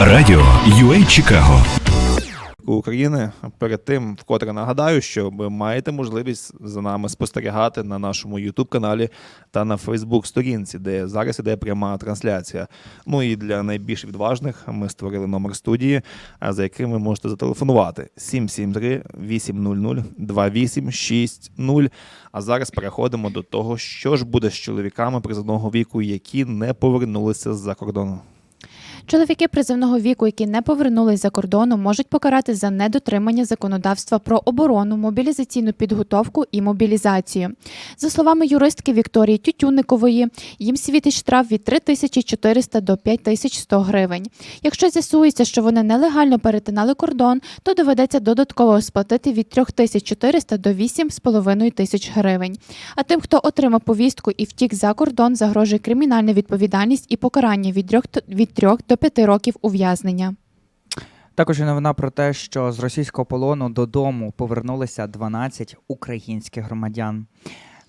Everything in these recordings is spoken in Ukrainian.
Радіо UA Чикаго. України. Перед тим, вкотре нагадаю, що ви маєте можливість за нами спостерігати на нашому youtube каналі та на Facebook сторінці, де зараз іде пряма трансляція. Ну і для найбільш відважних ми створили номер студії, за яким ви можете зателефонувати 773 800 2860. А зараз переходимо до того, що ж буде з чоловіками призовного віку, які не повернулися з-за кордону. Чоловіки призовного віку, які не повернулись за кордону, можуть покарати за недотримання законодавства про оборону, мобілізаційну підготовку і мобілізацію. За словами юристки Вікторії Тютюникової, їм світить штраф від 3400 до 5100 гривень. Якщо з'ясується, що вони нелегально перетинали кордон, то доведеться додатково сплатити від 3400 до 8,5 тисяч гривень. А тим, хто отримав повістку і втік за кордон, загрожує кримінальна відповідальність і покарання від 3, від 3 до 5 років ув'язнення. Також новина про те, що з російського полону додому повернулися 12 українських громадян.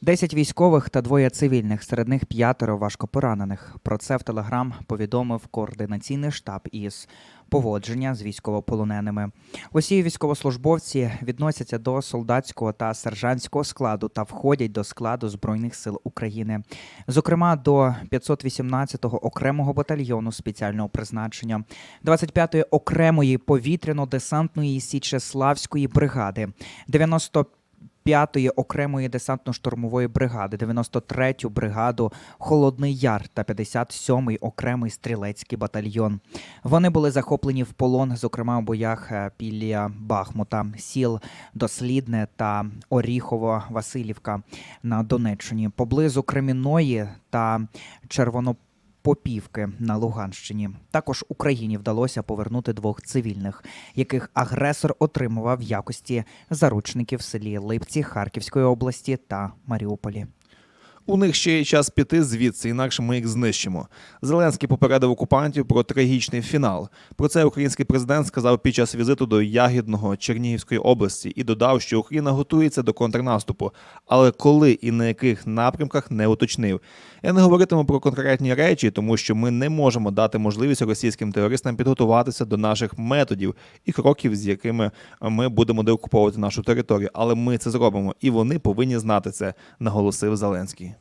10 військових та двоє цивільних, серед них п'ятеро важкопоранених. Про це в Телеграм повідомив координаційний штаб із поводження з військовополоненими. Усі військовослужбовці відносяться до солдатського та сержантського складу та входять до складу Збройних сил України, зокрема до 518-го окремого батальйону спеціального призначення, 25-ї окремої повітряно-десантної Січеславської бригади, 90 5-ї окремої десантно-штурмової бригади, 93-ю бригаду Холодний Яр та 57-й окремий стрілецький батальйон. Вони були захоплені в полон, зокрема у боях е, біля Бахмута, сіл Дослідне та Оріхово-Василівка на Донеччині, поблизу Кремінної та Червоно. Попівки на Луганщині також Україні вдалося повернути двох цивільних, яких агресор отримував в якості заручників в селі Липці Харківської області та Маріуполі. У них ще є час піти звідси, інакше ми їх знищимо. Зеленський попередив окупантів про трагічний фінал. Про це український президент сказав під час візиту до Ягідного Чернігівської області і додав, що Україна готується до контрнаступу, але коли і на яких напрямках не уточнив. Я не говоритиму про конкретні речі, тому що ми не можемо дати можливість російським терористам підготуватися до наших методів і кроків, з якими ми будемо деокуповувати нашу територію. Але ми це зробимо, і вони повинні знати це, наголосив Зеленський.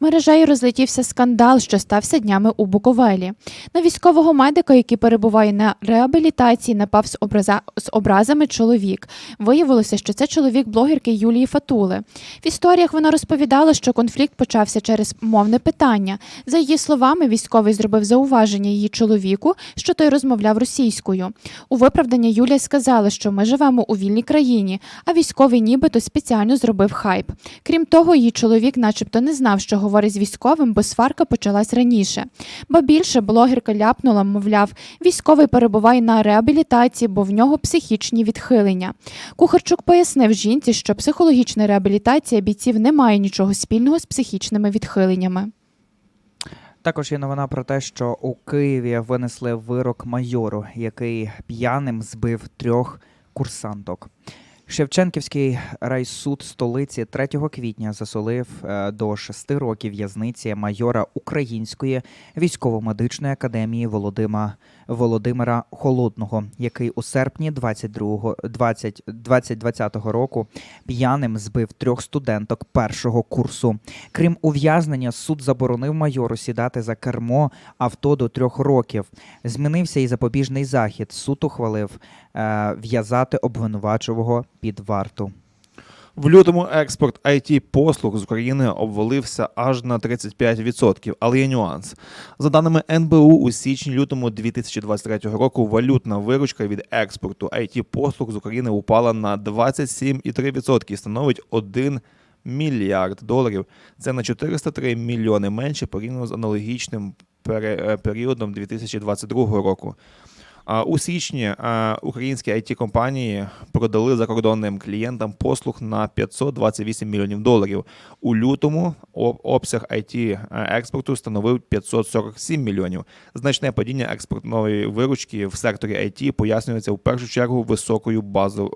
Мережею розлетівся скандал, що стався днями у Буковелі. На військового медика, який перебуває на реабілітації, напав з, образа... з образами чоловік. Виявилося, що це чоловік блогерки Юлії Фатули. В історіях вона розповідала, що конфлікт почався через мовне питання. За її словами, військовий зробив зауваження її чоловіку, що той розмовляв російською. У виправдання Юлія сказала, що ми живемо у вільній країні, а військовий нібито спеціально зробив хайп. Крім того, її чоловік, начебто, не знав, що говорить з військовим, бо сварка почалась раніше. Ба більше блогерка ляпнула, мовляв, військовий перебуває на реабілітації, бо в нього психічні відхилення. Кухарчук пояснив жінці, що психологічна реабілітація бійців не має нічого спільного з психічними відхиленнями. Також є новина про те, що у Києві винесли вирок майору, який п'яним збив трьох курсанток. Шевченківський райсуд столиці 3 квітня засолив е, до 6 років в'язниці майора Української військово-медичної академії Володима Володимира Холодного, який у серпні 22, 20, 2020 року п'яним збив трьох студенток першого курсу. Крім ув'язнення, суд заборонив майору сідати за кермо авто до трьох років. Змінився і запобіжний захід. Суд ухвалив е, в'язати обвинувачувого під варту. В лютому експорт it послуг з України обвалився аж на 35%, але є нюанс. За даними НБУ, у січні-лютому 2023 року валютна виручка від експорту it послуг з України упала на 27,3% і становить 1 мільярд доларів. Це на 403 мільйони менше порівняно з аналогічним е, періодом 2022 року. У січні українські it компанії продали закордонним клієнтам послуг на 528 мільйонів доларів. У лютому обсяг it експорту становив 547 мільйонів. Значне падіння експортної виручки в секторі IT пояснюється в першу чергу високою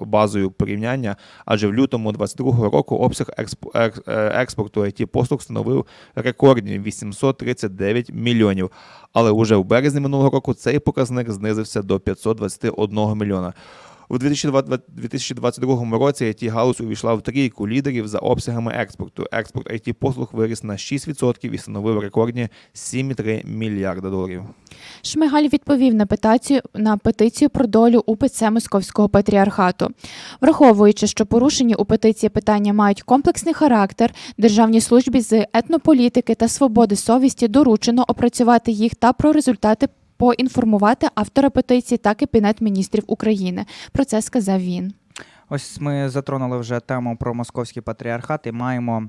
базою порівняння, адже в лютому 2022 року обсяг експ- е, експорту it послуг становив рекордні 839 мільйонів. Але уже в березні минулого року цей показник знизився до 521 мільйона. У 2020 2022 році it галузь увійшла в трійку лідерів за обсягами експорту. Експорт it послуг виріс на 6% і становив рекордні 7,3 мільярда доларів. Шмигаль відповів на петицію на петицію про долю УПЦ Московського патріархату, враховуючи, що порушені у петиції питання мають комплексний характер. Державній службі з етнополітики та свободи совісті доручено опрацювати їх та про результати поінформувати автора петиції та кабінет міністрів України. Про це сказав він. Ось ми затронули вже тему про московський патріархат і маємо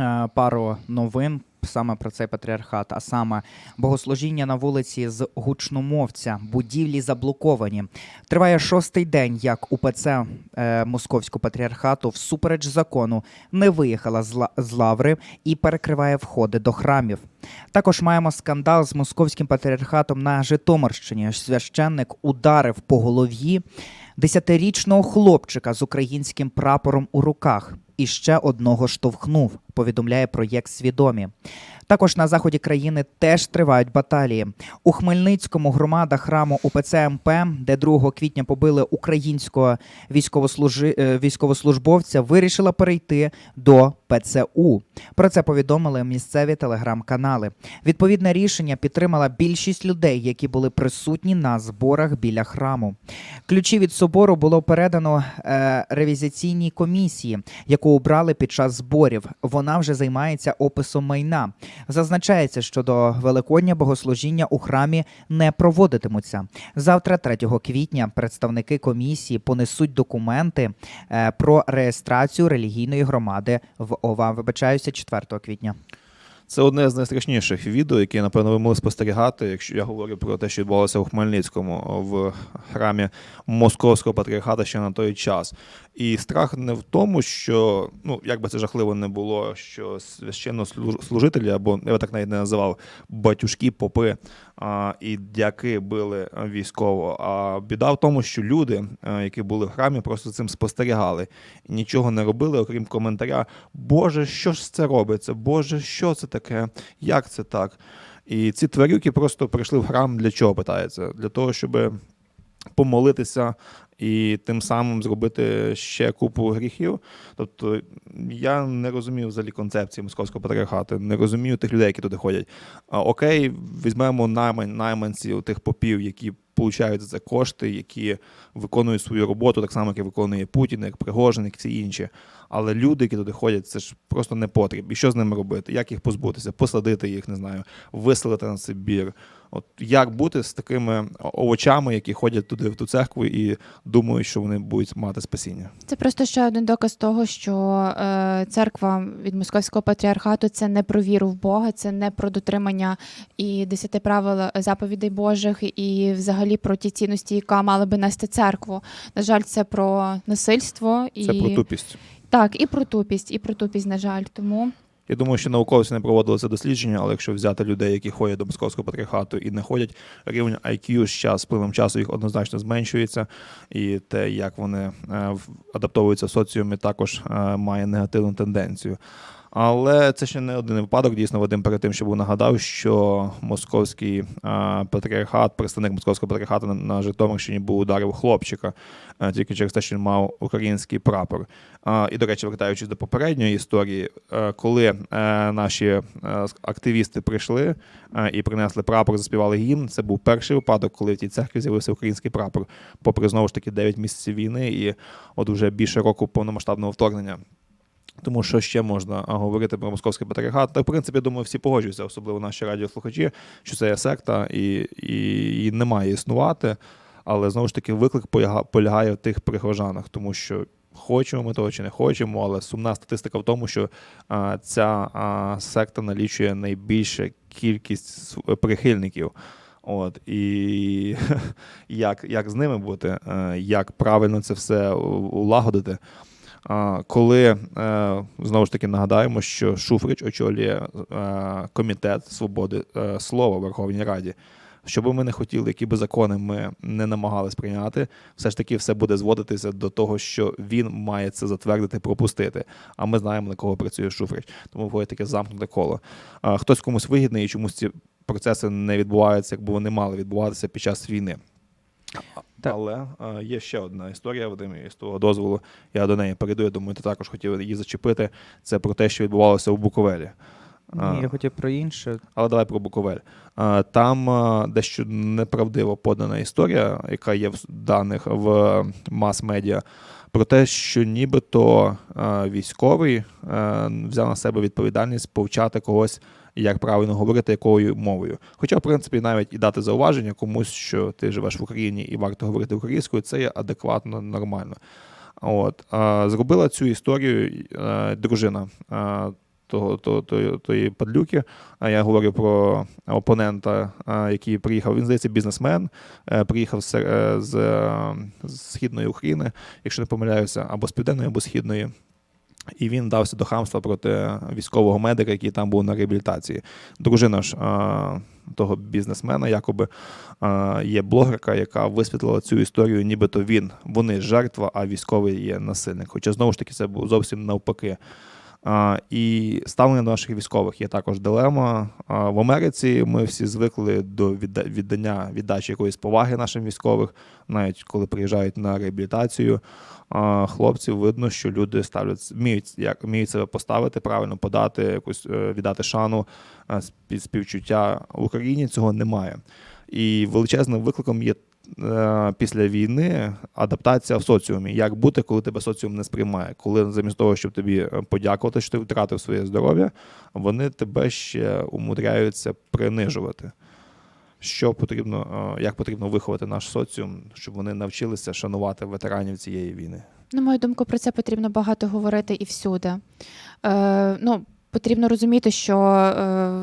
е, пару новин саме про цей патріархат, а саме богослужіння на вулиці з гучномовця, будівлі заблоковані. Триває шостий день, як УПЦ е, Московського патріархату всупереч закону не виїхала з, з лаври і перекриває входи до храмів. Також маємо скандал з московським патріархатом на Житомирщині. Священник ударив по голові десятирічного хлопчика з українським прапором у руках і ще одного штовхнув, повідомляє проєкт Свідомі. Також на заході країни теж тривають баталії. У Хмельницькому громада храму УПЦ МП, де 2 квітня побили українського військовослужи... е, військовослужбовця, вирішила перейти до ПЦУ. Про це повідомили місцеві телеграм-канали. Відповідне рішення підтримала більшість людей, які були присутні на зборах біля храму. Ключі від собору було передано е, ревізаційній комісії, яку обрали під час зборів. Вона вже займається описом майна. Зазначається, що до Великодня богослужіння у храмі не проводитимуться. Завтра, 3 квітня, представники комісії понесуть документи е, про реєстрацію релігійної громади в ОВА. Вибачаюся, 4 квітня. Це одне з найстрашніших відео, яке, напевно, ви могли спостерігати, якщо я говорю про те, що відбувалося у Хмельницькому в храмі Московського патріархата ще на той час. І страх не в тому, що ну як би це жахливо не було, що священнослужителі, або я так навіть не називав батюшки, попи і дяки били військово. А біда в тому, що люди, а, які були в храмі, просто цим спостерігали і нічого не робили, окрім коментаря: Боже, що ж це робиться? Боже, що це таке? Як це так? І ці тварюки просто прийшли в храм для чого питається? Для того, щоб помолитися і тим самим зробити ще купу гріхів. Тобто я не розумію взагалі концепції московського патріархату, не розумію тих людей, які туди ходять. Окей, візьмемо найман, найманців, тих попів, які получають за це кошти, які виконують свою роботу, так само, як і виконує Путін, як Пригожин, як всі інші. Але люди, які туди ходять, це ж просто не потріб. І що з ними робити? Як їх позбутися? Посадити їх, не знаю, виселити на Сибір. От як бути з такими овочами, які ходять туди в ту церкву і думають, що вони будуть мати спасіння? Це просто ще один доказ того, що е, церква від московського патріархату це не про віру в Бога, це не про дотримання і десяти правил заповідей Божих, і взагалі про ті цінності, яка мала би нести церкву. На жаль, це про насильство і Це про тупість. так, і про тупість, і про тупість, на жаль. Тому Я думаю, що науковці не проводили це дослідження, але якщо взяти людей, які ходять до московського патріархату і не ходять, рівень IQ з час з пливом часу їх однозначно зменшується, і те, як вони е, адаптовуються в соціумі, також е, має негативну тенденцію. Але це ще не один випадок. Дійсно, Вадим перед тим, щоб нагадав, що московський патріархат, представник московського патріархату на, Житомирщині був ударив хлопчика тільки через те, що він мав український прапор. І, до речі, вертаючись до попередньої історії, е, коли е, наші е, активісти прийшли і принесли прапор, заспівали гімн, це був перший випадок, коли в тій церкві з'явився український прапор, попри знову ж таки 9 місяців війни і от вже більше року повномасштабного вторгнення. Тому що ще можна говорити про московський патріархат. Та, в принципі, я думаю, всі погоджуються, особливо наші радіослухачі, що це є секта і, і, і не має існувати. Але знову ж таки виклик поляга- полягає в тих прихожанах, тому що хочемо ми того чи не хочемо, але сумна статистика в тому, що а, ця а, секта налічує найбільшу кількість прихильників. От і як, як з ними бути, е, як правильно це все улагодити. Коли е, знову ж таки нагадаємо, що Шуфрич очолює е, комітет свободи е, слова в Верховній Раді. Що би ми не хотіли, які би закони ми не намагались прийняти, все ж таки все буде зводитися до того, що він має це затвердити, пропустити. А ми знаємо, на кого працює Шуфрич. Тому виходить таке замкнуте коло. Хтось комусь вигідний і чомусь ці процеси не відбуваються, якби вони мали відбуватися під час війни. Так. Але е, є ще одна історія, Вадим, з того дозволу я до неї перейду. Я думаю, ти також хотів її зачепити. Це про те, що відбувалося у Буковелі. Ні, я хотів про інше. але давай про Буковель. Там дещо неправдиво подана історія, яка є в даних в мас-медіа, про те, що нібито військовий взяв на себе відповідальність повчати когось, як правильно говорити, якою мовою. Хоча, в принципі, навіть і дати зауваження комусь, що ти живеш в Україні і варто говорити українською, це є адекватно нормально. От зробила цю історію а, дружина. А, того, того, того, тої падлюки. А я говорю про опонента, а, який приїхав. Він здається, бізнесмен, е, приїхав з, е, з, е, з східної України, якщо не помиляюся, або з південної, або східної. І він дався до хамства проти військового медика, який там був на реабілітації. Дружина ж того бізнесмена, якоби є блогерка, яка висвітлила цю історію, нібито він, вони жертва, а військовий є насильник. Хоча знову ж таки це був зовсім навпаки. І ставлення до наших військових є також дилема. В Америці ми всі звикли до відда- віддання віддачі якоїсь поваги нашим військових, навіть коли приїжджають на реабілітацію. Хлопців видно, що люди ставлять вміють, як вміють себе поставити, правильно подати, якусь е, віддати шану, е, співчуття Україні. Цього немає. І величезним викликом є після війни адаптація в соціумі. Як бути, коли тебе соціум не сприймає? Коли замість того, щоб тобі е, подякувати, що ти втратив своє здоров'я, вони тебе ще умудряються принижувати. Що потрібно, е, як потрібно виховати наш соціум, щоб вони навчилися шанувати ветеранів цієї війни? На мою думку, про це потрібно багато говорити і всюди. Е, ну, потрібно розуміти, що е,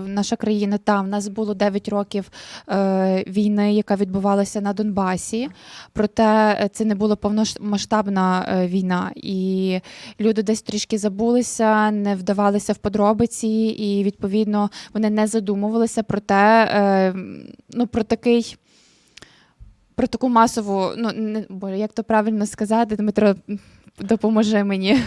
наша країна там, в нас було 9 років е, війни, яка відбувалася на Донбасі. Проте е, це не була повномасштабна війна. І люди десь трішки забулися, не вдавалися в подробиці, і відповідно вони не задумувалися про те, ну, про такий. Про таку масову, ну не як то правильно сказати, Дмитро, допоможи мені.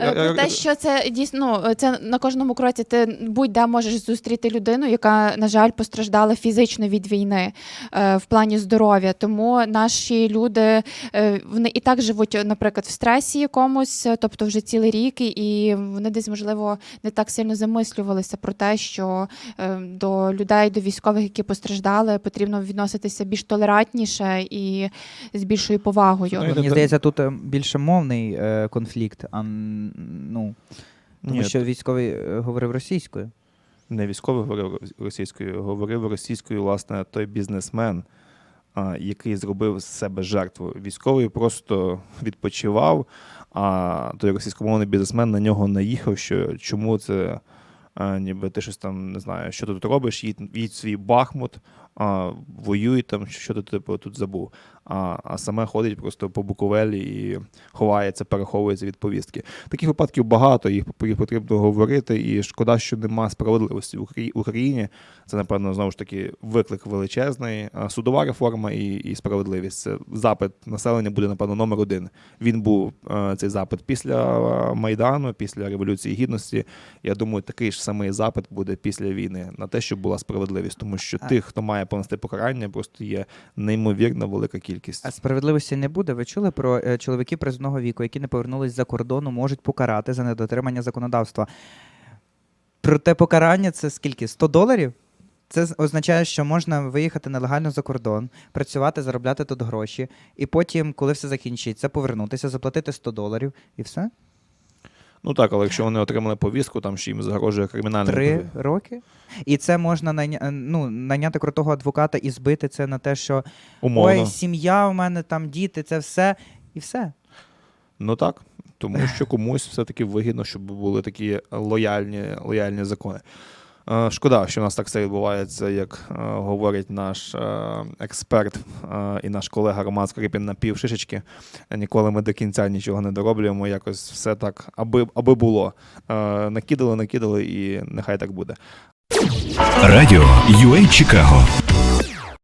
Е, Про те, що це дійсно ну, це на кожному кроці. Ти будь-де можеш зустріти людину, яка, на жаль, постраждала фізично від війни е, в плані здоров'я. Тому наші люди е, вони і так живуть, наприклад, в стресі якомусь, е, тобто вже цілий рік, і- і вони десь можливо не так сильно замислювалися про те, що е, до людей, до військових, які постраждали, потрібно відноситися більш толерантніше і з більшою повагою. Ну, Мені здається, тут е, більше мовний е, конфлікт, а ну, тому Ні, що військовий е, говорив російською. не військовий говорив російською, говорив російською, власне, той бізнесмен, а, який зробив з себе жертву. Військовий просто відпочивав, а той російськомовний бізнесмен на нього наїхав, що чому це. а, Ніби ти щось там не знаю, що ти тут робиш, їдь, їдь в свій Бахмут, а, воюй там, що ти типу, тут забув. А, а саме ходить просто по Буковелі і ховається, переховується від повістки. Таких випадків багато, їх, їх потрібно говорити, і шкода, що нема справедливості в Украї- Україні. Це, напевно, знову ж таки виклик величезний. Судова реформа і, і справедливість. Це запит населення буде, напевно, номер один. Він був е, цей запит після е, Майдану, після Революції Гідності. Я думаю, такий ж самий запит буде після війни на те, щоб була справедливість, тому що тих, хто має понести покарання, просто є неймовірно велика кількість. А справедливості не буде. Ви чули про е, чоловіків призовного віку, які не повернулись за кордону, можуть покарати за недотримання законодавства. Проте покарання це скільки? 100 доларів? Це означає, що можна виїхати нелегально за кордон, працювати, заробляти тут гроші, і потім, коли все закінчиться, повернутися, заплатити 100 доларів і все. Ну так, але якщо вони отримали повістку, там ще їм загрожує кримінальне. Три роки. І це можна найня... ну, найняти крутого адвоката і збити це на те, що умовно. ой, сім'я у мене там діти, це все. І все. Ну так, тому що комусь все-таки вигідно, щоб були такі лояльні, лояльні закони. Е, Шкода, що у нас так все відбувається, як е, говорить наш е, експерт і наш колега Роман Скрипін на півшишечки. Ніколи ми до кінця нічого не дороблюємо. Якось все так, аби, аби було. Накидали, накидали, і нехай так буде. Радіо UA Чикаго